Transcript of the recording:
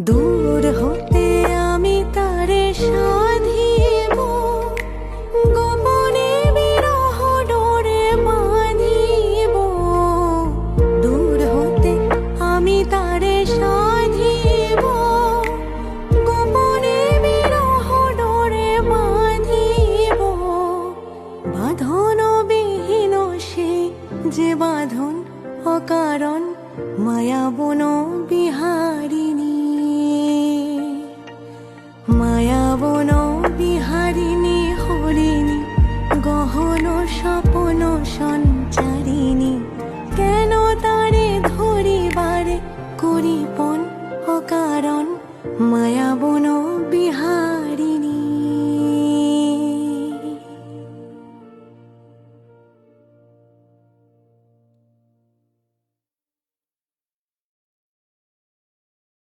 দূর হতে আমি তারে সাধিব। গোপনে বিরহ ডোরে বাঁধিব। দূর হতে আমি তারে সাধিব। গোপনে বিরহ ডোরে বাঁধিব। বাঁধন বিহীন সে যে বাঁধন অকারণ মায়াবন বিহারিণী স্বপন সঞ্চারিণী কেন তারে ধরিবারে করিপন অকারণ? মায়াবন বিহার